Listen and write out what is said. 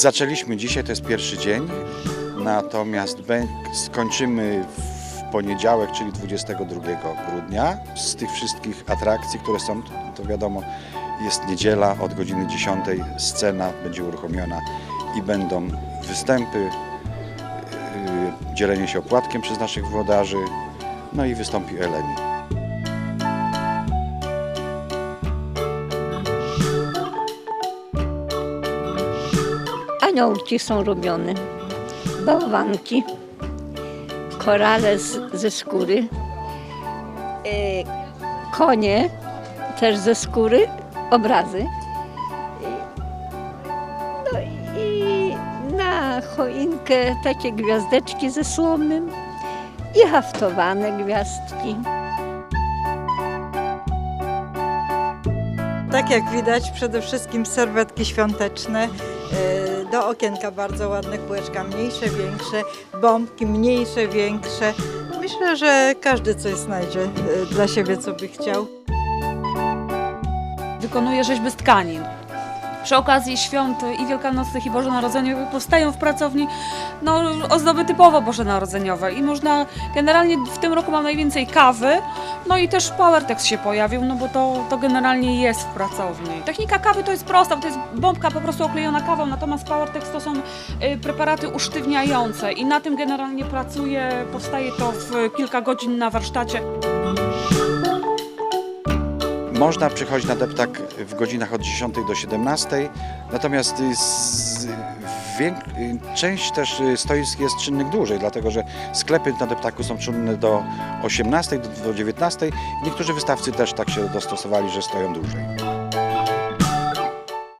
Zaczęliśmy dzisiaj, to jest pierwszy dzień, natomiast skończymy w poniedziałek, czyli 22 grudnia. Z tych wszystkich atrakcji, które są, to wiadomo, jest niedziela od godziny 10, scena będzie uruchomiona i będą występy, yy, dzielenie się opłatkiem przez naszych włodarzy, no i wystąpi Eleni. Aniołki są robione, bałwanki, korale z, ze skóry, e, konie też ze skóry, obrazy. No i na choinkę takie gwiazdeczki ze słomem i haftowane gwiazdki. Tak jak widać, przede wszystkim serwetki świąteczne. E, Do okienka bardzo ładne kółeczka, mniejsze, większe, bombki mniejsze, większe. Myślę, że każdy coś znajdzie e, dla siebie, co by chciał. wykonuje rzeźby z tkanin. Przy okazji świąt i wielkanocnych i bożonarodzeniowych powstają w pracowni no, ozdoby typowo bożonarodzeniowe i można, generalnie w tym roku mam najwięcej kawy, no i też Powertex się pojawił, no bo to, to generalnie jest w pracowni. Technika kawy to jest prosta, to jest bombka po prostu oklejona kawą, natomiast Powertex to są y, preparaty usztywniające i na tym generalnie pracuję, powstaje to w kilka godzin na warsztacie. Można przychodzić na deptak w godzinach od 10 do 17, natomiast część też stoisk jest czynnych dłużej, dlatego że sklepy na deptaku są czynne do 18, do, do 19. Niektórzy wystawcy też tak się dostosowali, że stoją dłużej.